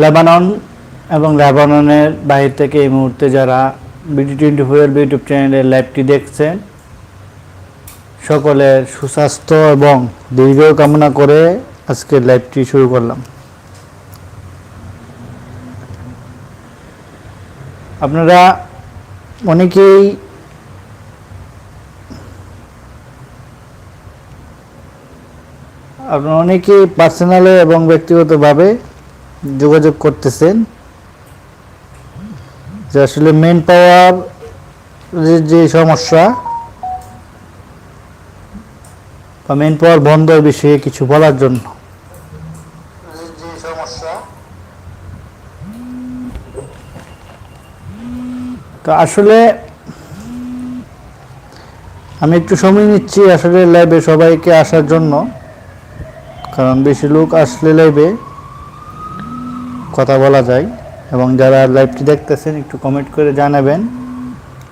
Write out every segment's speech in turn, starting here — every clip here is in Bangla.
লেবানন এবং লেবাননের বাহির থেকে এই মুহূর্তে যারা বিডি টোয়েন্টি ফোর ইউটিউব চ্যানেলের লাইভটি দেখছেন সকলের সুস্বাস্থ্য এবং দীর্ঘ কামনা করে আজকের লাইভটি শুরু করলাম। আপনারা অনেকেই আপনারা অনেকেই পার্সোনালে এবং ব্যক্তিগতভাবে যোগাযোগ করতেছেন। যে আসলে মেন পাওয়ার যে সমস্যা, বা মেন পাওয়ার বন্ধের বিষয়ে কিছু বলার জন্য। তো আসলে আমি একটু সময় নিচ্ছি আসলে লাইভে সবাইকে আসার জন্য। কারণ বেশি লোক আসলে লাইভে কথা বলা যায় এবং যারা লাইভটি দেখতেছেন একটু কমেন্ট করে জানাবেন।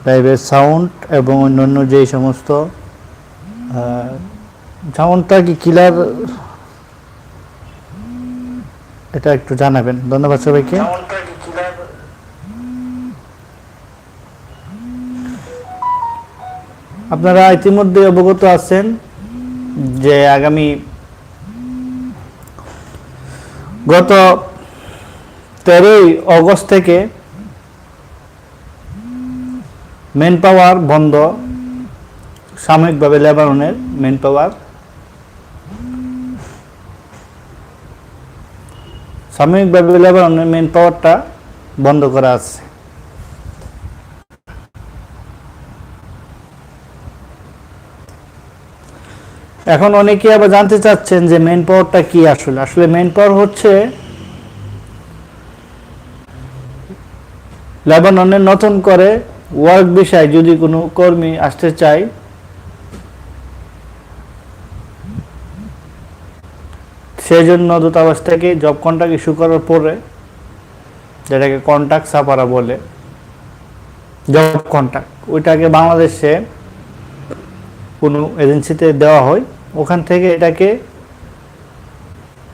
লাইভের সাউন্ড এবং অন্যান্য যেই সমস্ত সাউন্ডটা কি কিলার এটা একটু জানাবেন। ধন্যবাদ সবাইকে। আপনারা ইতিমধ্যে অবগত আছেন যে আগামী গত তেরোই অগস্ট থেকে মেন পাওয়ার বন্ধ, সাময়িকভাবে লেবাননের মেন পাওয়ার সাময়িকভাবে লেবাননের মেন পাওয়ারটা বন্ধ করা আছে। এখন অনেকে আবার জানতে চাচ্ছেন যে মেন পাওয়ারটা কি আসলে? আসলে মেন পাওয়ার হচ্ছে লেবাননের নতুন করে ওয়ার্ক বিষয় যদি কোনো কর্মী আসতে চায় সেই জন্য দূতাবাস থেকে জব কন্ট্রাক্ট ইস্যু করার পরে, যেটাকে কন্ট্রাক্ট সাপারা বলে জব কন্ট্রাক্ট ওইটাকে বাংলাদেশে কোনো এজেন্সিতে দেওয়া হয়। ওখান থেকে এটাকে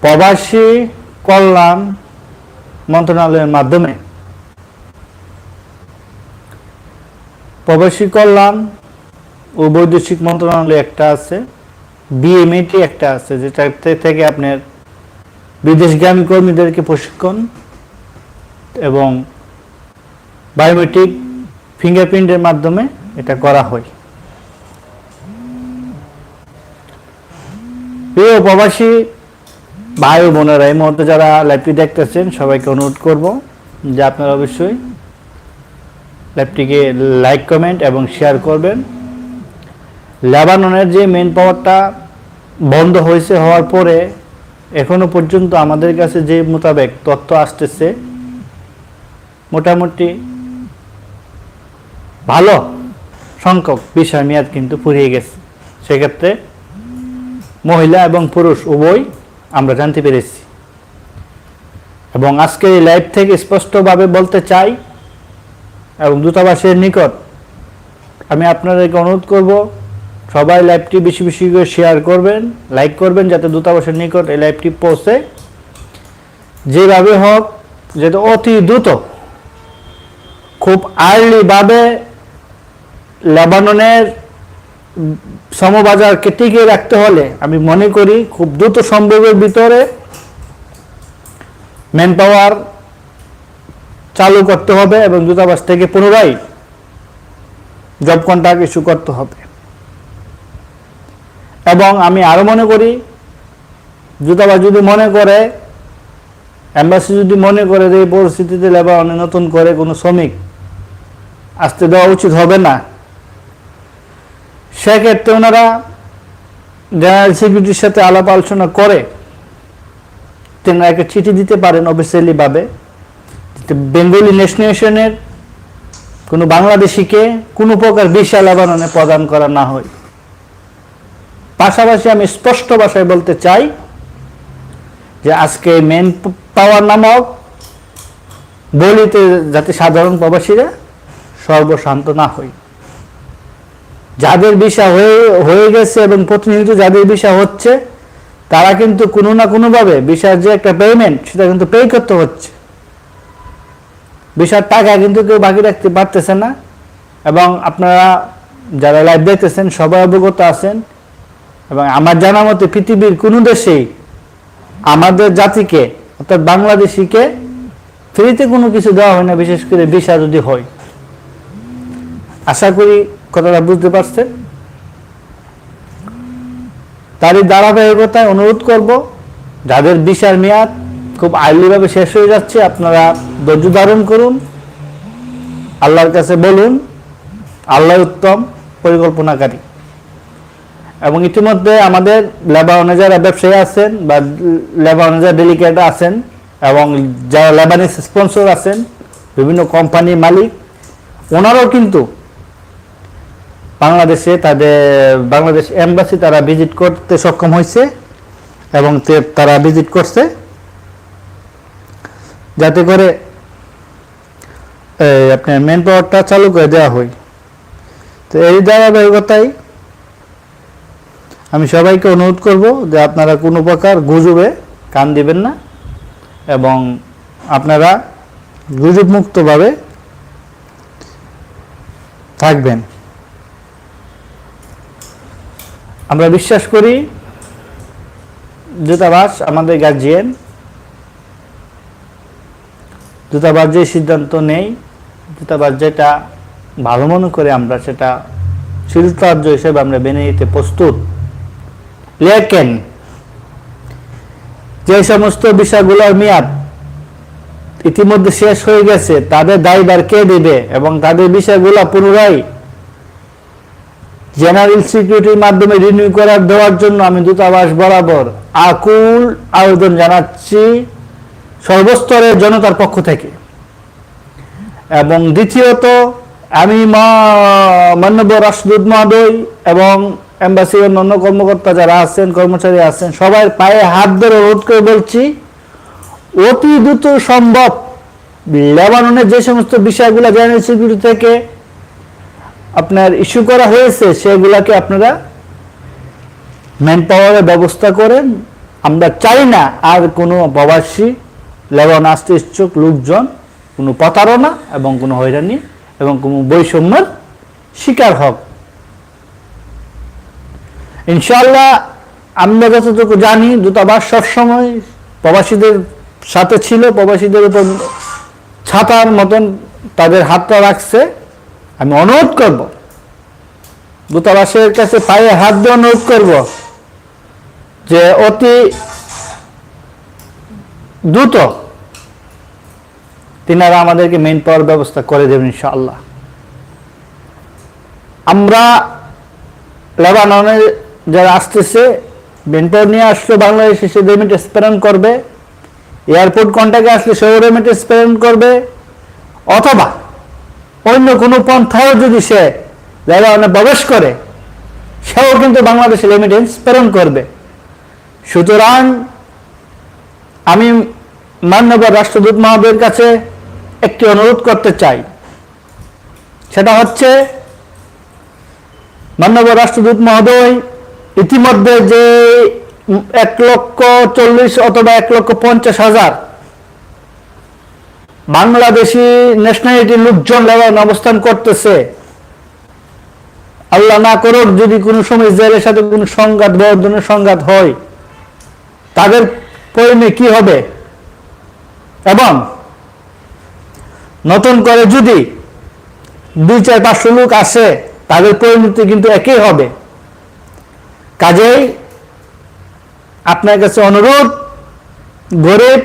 প্রবাসী কল্যাণ মন্ত্রণালয়ের মাধ্যমে প্রবাসী কল্যাণ ও বৈদেশিক মন্ত্রণালয় একটা আছে বিএমএটি একটা আছে যেটা থেকে আপনার বিদেশগামী কর্মীদেরকে প্রশিক্ষণ এবং বায়োমেট্রিক ফিঙ্গারপ্রিন্টের মাধ্যমে এটা করা হয়। প্রিয় প্রবাসী ভাই ও বোনেরা, এই মুহূর্তে যারা লাইভটি দেখতেছেন, সবাইকে অনুরোধ করব যে আপনারা অবশ্যই লাইভটিকে লাইক কমেন্ট এবং শেয়ার করবেন। লেবাননের যে মেন পাওয়ারটা বন্ধ হয়েছে হওয়ার পরে, এখনও পর্যন্ত আমাদের কাছে যে মোতাবেক তথ্য আসতেছে, মোটামুটি ভালো সংখ্যক বিষয় মেয়াদ কিন্তু ফুরিয়ে গেছে। সেক্ষেত্রে মহিলা এবং পুরুষ, উভয় আমরা জানতে পেরেছি। এবং আজকে এই লাইভ থেকে স্পষ্টভাবে বলতে চাই এবং দূতাবাসের নিকট আমি আপনাদেরকে অনুরোধ করব, সবাই লাইভটি বেশি বেশি করে শেয়ার করবেন লাইক করবেন, যাতে দূতাবাসের নিকট এই লাইভটি পৌঁছে। যেভাবে হোক যাতে অতি দ্রুত, খুব আর্লিভাবে লেবাননের সমবাজারকে টিকিয়ে রাখতে হলে আমি মনে করি খুব দ্রুত সম্ভবের ভিতরে ম্যান পাওয়ার চালু করতে হবে এবং দূতাবাস থেকে পুনরায় জব কন্ট্রাক্ট ইস্যু করতে হবে। এবং আমি আরও মনে করি, দূতাবাস যদি মনে করে অ্যাম্বাসি যদি মনে করে যে এই পরিস্থিতিতে লেবাননে নতুন করে কোনো শ্রমিক আসতে দেওয়া উচিত হবে না সেক্ষেত্রে ওনারা জেনারেল সিকিউরিটির সাথে আলাপ আলোচনা করে তেনারা একটা চিঠি দিতে পারেন অফিসিয়ালি ভাবে। বেঙ্গলি ন্যাশনালেশনের কোনো বাংলাদেশিকে কোনো প্রকার ভিসা লেবাননে প্রদান করা না হয়। পাশাপাশি আমি স্পষ্ট ভাষায় বলতে চাই যে আজকে মেন পাওয়ার নামক বলিতে যাতে সাধারণ প্রবাসীরা সর্বশান্ত না হয় যাদের বিষা হয়ে হয়ে গেছে এবং প্রতিনিয়ত যাদের বিষা হচ্ছে, তারা কিন্তু কোনো না কোনোভাবে বিষার যে একটা পেমেন্ট সেটা কিন্তু পে করতে হচ্ছে। বিষার টাকা কিন্তু কেউ বাকি রাখতে পারতেছে না এবং আপনারা যারা লাইভ দেখতেছেন, সবাই অবগত আছেন এবং আমার জানা মতে পৃথিবীর কোনো দেশেই আমাদের জাতিকে, অর্থাৎ বাংলাদেশিকে ফ্রিতে কোনো কিছু দেওয়া হয় না, বিশেষ করে ভিসা যদি হয়। আশা করি কথাটা বুঝতে পারছেন তারই ধারাবাহিকতায় অনুরোধ করব, যাদের ভিসার মেয়াদ খুব আইলিভাবে শেষ হয়ে যাচ্ছে, আপনারা ধৈর্য ধারণ করুন। আল্লাহর কাছে বলুন, আল্লাহ উত্তম পরিকল্পনাকারী। এবং ইতিমধ্যে আমাদের লেবাননে যারা ব্যবসায়ী আছেন বা লেবাননে যারা ডেলিগেট আছেন এবং যারা লেবানিস স্পন্সর আছেন, বিভিন্ন কোম্পানির মালিক, ওনারাও কিন্তু বাংলাদেশে তাদের, বাংলাদেশ এম্বাসি তারা ভিজিট করতে সক্ষম হয়েছে এবং তারা ভিজিট করছে। যাতে করে আপনার মেন পাওয়ারটা চালু করে দেওয়া হয়। তো এই ধারাবাহিকতায় আমি সবাইকে অনুরোধ করব যে আপনারা কোনো প্রকার গুজবে কান দিবেন না এবং আপনারা গুজব মুক্তভাবে থাকবেন। আমরা বিশ্বাস করি, দূতাবাস আমাদের গার্জিয়ান দূতাবাস যে সিদ্ধান্ত নেই, দূতাবাস যেটা ভালো মনে করে আমরা সেটা শিল্পার্য হিসেবে আমরা মেনে নিতে প্রস্তুত। লেকেন যে সমস্ত বিষয়গুলোর মেয়াদ ইতিমধ্যে শেষ হয়ে গেছে, তাদের দায়ভার কে দেবে এবং তাদের বিষয়গুলো পুনরায় জেনারেল সিকিউরিটির মাধ্যমে রিনিউ করার, দেওয়ার জন্য আমি দূতাবাস বরাবর আকুল আবেদন জানাচ্ছি সর্বস্তরের জনতার পক্ষ থেকে। এবং দ্বিতীয়ত, আমি মা- মাননীয় রাষ্ট্রদূত মহোদয় এবং এম্বাসি অন্যান্য কর্মকর্তা যারা আছেন, কর্মচারী আছেন, সবাই পায়ে হাত ধরে অনুরোধ করে বলছি, অতি দ্রুত সম্ভব লেবাননের যে সমস্ত বিষয়গুলো জেনারেল সিকিউরিটি থেকে আপনার ইস্যু করা হয়েছে, সেগুলাকে আপনারা ম্যান পাওয়ারের ব্যবস্থা করেন। আমরা চাই না আর কোনো প্রবাসী লেবান আসতে ইচ্ছুক লোকজন কোনো প্রতারণা এবং কোনো হয়রানি এবং কোনো বৈষম্যের শিকার হোক। ইনশাল্লাহ আমরা যতটুকু জানি, দূতাবাস সবসময় প্রবাসীদের সাথে ছিল, প্রবাসীদের উপর ছাতার মতন তাদের হাতটা রাখছে। আমি অনুরোধ করব। দূতাবাসের কাছে পায়ে হাত দিয়ে অনুরোধ করব যে অতি দ্রুত তিনারা আমাদেরকে মেন পাওয়ার ব্যবস্থা করে দেবেন ইনশাআল্লাহ। আমরা লেবাননে যারা আসতেছে পাওয়ার নিয়ে আসলে, বাংলাদেশে সে রেমিটেন্স প্রেরণ করবে এয়ারপোর্ট কন্ট্যাক্টে আসলে সেও রেমিটেন্স প্রেরণ করবে, অথবা অন্য কোনো পন্থাও যদি সে লেবাননে প্রবেশ করে, সেও কিন্তু বাংলাদেশে রেমিটেন্স প্রেরণ করবে। সুতরাং আমি মাননীয় রাষ্ট্রদূত মহোদয়ের কাছে একটি অনুরোধ করতে চাই। সেটা হচ্ছে মাননীয় রাষ্ট্রদূত মহোদয় ইতিমধ্যে যে এক লক্ষ চল্লিশ অথবা এক লক্ষ পঞ্চাশ হাজার বাংলাদেশি ন্যাশনালিটি লোকজন লেবাননে অবস্থান করতেছে। আল্লাহ না করুক যদি কোনো সময় ইসরায়েলের সাথে কোনো সংঘাত বড় ধরনের সংঘাত হয়, তাদের পরিণে কি হবে? এবং নতুন করে যদি দুই চার পাঁচশো লোক আসে, তাদের পরিণতি কিন্তু একই হবে। কাজেই আপনার কাছে অনুরোধ, গরিব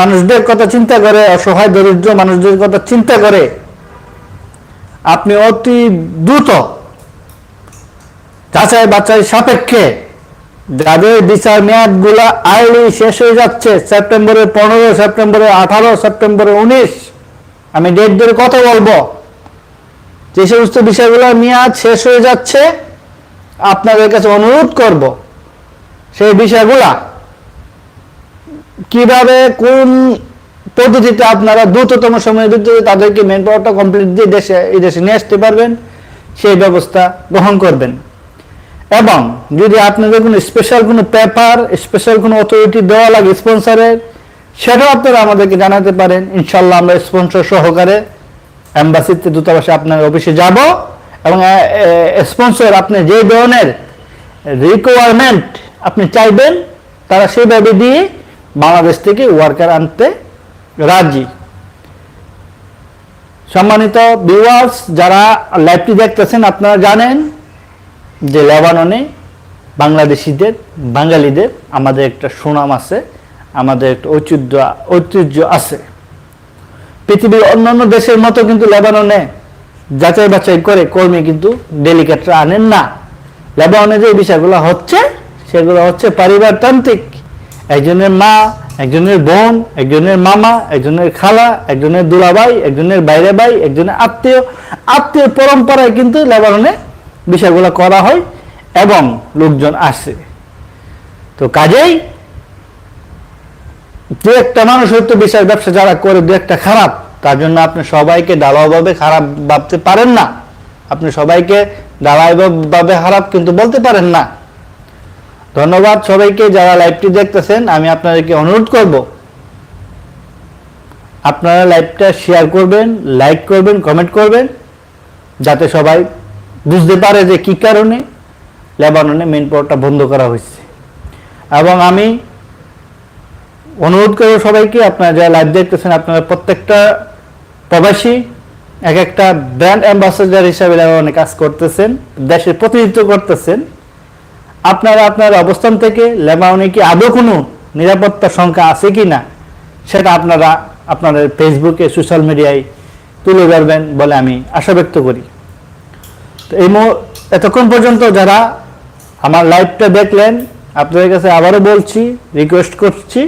মানুষদের কথা চিন্তা করে, অসহায়, দরিদ্র মানুষদের কথা চিন্তা করে, আপনি অতি দ্রুত যাচাই বাছাই সাপেক্ষে যাদের বিচার মেয়াদগুলা আর্লি শেষ হয়ে যাচ্ছে, সেপ্টেম্বরের পনেরো সেপ্টেম্বরে আঠারো সেপ্টেম্বরে উনিশ, আমি ডেট ধরে কথা বলব। যে সমস্ত বিষয়গুলোর মেয়াদ শেষ হয়ে যাচ্ছে, আপনাদের কাছে অনুরোধ করব, সেই বিষয়গুলা কীভাবে কোন পদ্ধতিতে আপনারা দ্রুততম সময়ের ভিতরে তাদেরকে মেন পাওয়ারটা কমপ্লিট দিয়ে দেশে, এই দেশে নিয়ে আসতে পারবেন, সেই ব্যবস্থা গ্রহণ করবেন। এবং যদি আপনাদের কোনো স্পেশাল কোনো পেপার স্পেশাল কোনো অথরিটি দেওয়া লাগে স্পন্সরের সেটাও আপনারা আমাদেরকে জানাতে পারেন। ইনশাল্লাহ আমরা স্পন্সর সহকারে অ্যাম্বাসিতে দূতাবাসে আপনার অফিসে যাব এবং স্পন্সর আপনি যে ধরনের রিকোয়ারমেন্ট আপনি চাইবেন, তারা সেভাবে দিয়ে বাংলাদেশ থেকে ওয়ার্কার আনতে রাজি। সম্মানিত ভিউয়ার্স যারা লাইভটি দেখতেছেন, আপনারা জানেন যে লেবাননে বাংলাদেশিদের, বাঙালিদের আমাদের একটা সুনাম আছে, আমাদের একটা ঐতিহ্য ঐতিহ্য আছে। পৃথিবীর অন্যান্য দেশের মতো কিন্তু লেবাননে যাচাই বাছাই করে কর্মী কিন্তু ডেলিকেটরা আনেন না। লেবাননে যে বিষয়গুলো হচ্ছে, সেগুলো হচ্ছে পারিবারতান্ত্রিক একজনের মা, একজনের বোন, একজনের মামা, একজনের খালা, একজনের দুলাভাই, একজনের বাইরে ভাই, একজনের আত্মীয়। আত্মীয় পরম্পরায় কিন্তু লেবাননে বিষয়গুলো করা হয় এবং লোকজন আসে। তো কাজেই দু একটা মানুষ হয়তো বিষয় ব্যবসা যারা করে দু একটা খারাপ, তার জন্য আপনি সবাইকে ঢালাওভাবে খারাপ ভাবতে পারেন না। আপনি সবাইকে ঢালাইভাবে খারাপ কিন্তু বলতে পারেন না। ধন্যবাদ সবাইকে যারা লাইভটি দেখতেছেন। আমি আপনাদেরকে অনুরোধ করব, আপনারা লাইভটা শেয়ার করবেন লাইক করবেন কমেন্ট করবেন, যাতে সবাই বুঝতে পারে যে কি কারণে লেবাননে মেন পাওয়ারটা বন্ধ করা হয়েছে। এবং আমি অনুরোধ করব সবাইকে, আপনারা যারা লাইভ দেখতেছেন, আপনারা প্রত্যেকটা প্রবাসী, এক একটা ব্র্যান্ড অ্যাম্বাসেডার হিসাবে লেবাননে কাজ করতেছেন, দেশের প্রতিনিধিত্ব করতেছেন। আপনারা আপনার অবস্থান থেকে লেবাননে কি আদৌ কোনো নিরাপত্তা সংখ্যা আছে কি না, সেটা আপনারা আপনাদের ফেসবুকে, সোশ্যাল মিডিয়ায় তুলে ধরবেন বলে আমি আশা ব্যক্ত করি। তো এই এতক্ষণ পর্যন্ত যারা আমার লাইভটা দেখলেন, আপনাদের কাছে আবারও বলছি রিকোয়েস্ট করছি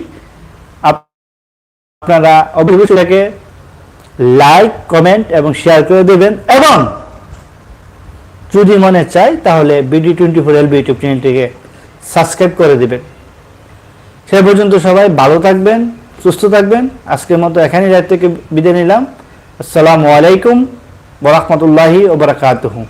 আপনারা অবশ্যই লাইক কমেন্ট এবং শেয়ার করে দেবেন এবং যদি মনে চায়, তাহলে BD twenty four LB YouTube চ্যানেলটিকে সাবস্ক্রাইব করে দেবেন। সে পর্যন্ত সবাই ভালো থাকবেন, সুস্থ থাকবেন। আজকের মতো এখানেই রাত থেকে বিদায় নিলাম। আসসালামু আলাইকুম বরহমতুল্লাহি ওবরাকাতুহু